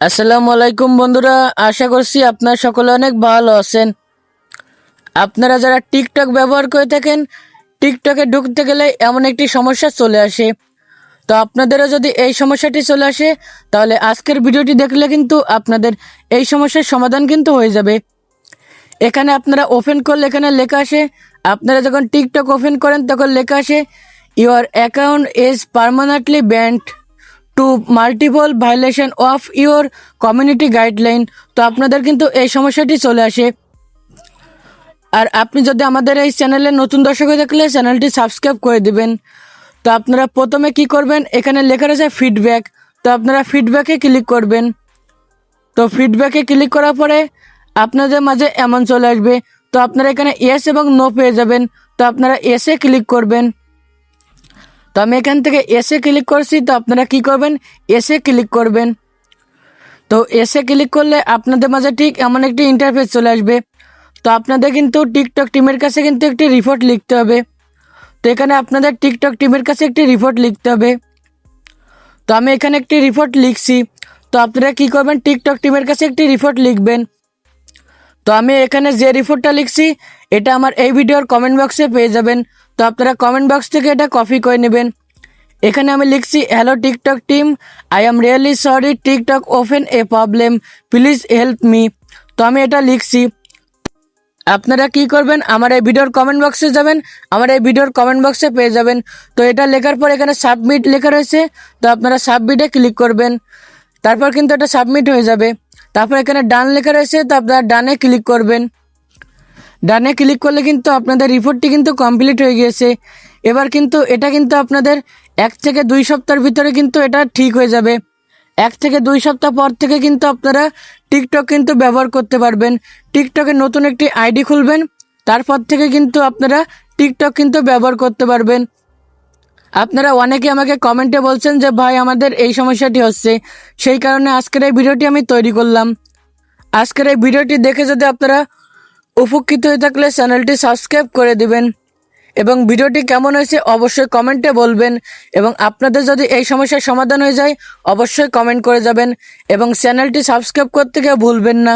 আসসালামু আলাইকুম বন্ধুরা, আশা করছি আপনারা সকলে অনেক ভালো আছেন। আপনারা যারা টিকটক ব্যবহার করে থাকেন, টিকটকে ঢুকতে গেলে এমন একটি সমস্যা চলে আসে। তো আপনাদেরও যদি এই সমস্যাটি চলে আসে, তাহলে আজকের ভিডিওটি দেখলে কিন্তু আপনাদের এই সমস্যার সমাধান কিন্তু হয়ে যাবে। এখানে আপনারা ওপেন করলে এখানে লেখা আসে, আপনারা যখন টিকটক ওপেন করেন তখন লেখা আসে your account is permanently banned to multiple violation of your community guideline তো আপনাদের কিন্তু এই সমস্যাটি চলে আসে। আর আপনি যদি আমাদের এই চ্যানেলে নতুন দর্শক হয়ে থাকলে চ্যানেলটি সাবস্ক্রাইব করে দিবেন। তো আপনারা প্রথমে কি করবেন? এখানে লেখা রয়েছে ফিডব্যাক তো আপনারা ফিডব্যাকে ক্লিক করবেন। তো ফিডব্যাকে ক্লিক করার পরে আপনাদের মাঝে এমন চলে আসবে। তো আপনারা এখানে এস এবং নো পেয়ে যাবেন। তো আপনারা এসে ক্লিক করবেন। তো আমি এখান থেকে এসে ক্লিক করছি, তো আপনারা কি করবেন? এসে ক্লিক করবেন। তো এসে ক্লিক করলে আপনাদের মাঝে ঠিক এমন একটি ইন্টারফেস চলে আসবে। তো আপনাদের কিন্তু টিকটক টিমের কাছে কিন্তু একটি রিপোর্ট লিখতে হবে। তো এখানে আপনাদের টিকটক টিমের কাছে একটি রিপোর্ট লিখতে হবে। তো আমি এখানে একটি রিপোর্ট লিখছি। তো আপনারা কি করবেন? টিকটক টিমের কাছে একটি রিপোর্ট লিখবেন। তো আমি এখানে যে রিপোর্টটা লিখছি, এটা আমার এই ভিডিওর কমেন্ট বক্সে পেয়ে যাবেন। তো আপনারা কমেন্ট বক্স থেকে এটা কপি করে নেবেন। এখানে আমি লিখছি hello TikTok team I am really sorry TikTok open a problem please help me তো আমি এটা লিখছি। আপনারা কি করবেন, আমার এই ভিডিওর কমেন্ট বক্সে যাবেন, আমার এই ভিডিওর কমেন্ট বক্সে পেয়ে যাবেন। তো এটা লেখার পর এখানে সাবমিট লেখা রয়েছে, তো আপনারা সাবমিটে ক্লিক করবেন। তারপর কিন্তু এটা সাবমিট হয়ে যাবে। তারপর এখানে ডান লেখা রয়েছে, তো আপনারা ডানে ক্লিক করবেন। ডানে ক্লিক করলে কিন্তু আপনাদের রিপোর্টটি কিন্তু কমপ্লিট হয়ে গিয়েছে। এবার কিন্তু এটা কিন্তু আপনাদের এক থেকে দুই সপ্তাহের ভিতরে কিন্তু এটা ঠিক হয়ে যাবে। এক থেকে দুই সপ্তাহ পর থেকে কিন্তু আপনারা টিকটক কিন্তু ব্যবহার করতে পারবেন। টিকটকে নতুন একটি আইডি খুলবেন, তারপর থেকে কিন্তু আপনারা টিকটক কিন্তু ব্যবহার করতে পারবেন। আপনারা অনেকে আমাকে কমেন্টে বলছেন যে, ভাই, আমাদের এই সমস্যাটি হচ্ছে। সেই কারণে আজকের এই ভিডিওটি আমি তৈরি করলাম। আজকের এই ভিডিওটি দেখে যদি আপনারা উপকৃত হয়ে থাকলে চ্যানেলটি সাবস্ক্রাইব করে দিবেন এবং ভিডিওটি কেমন হয়েছে অবশ্যই কমেন্টে বলবেন এবং আপনাদের যদি এই সমস্যার সমাধান হয়ে যায়, অবশ্যই কমেন্ট করে যাবেন এবং চ্যানেলটি সাবস্ক্রাইব করতে কেউ ভুলবেন না।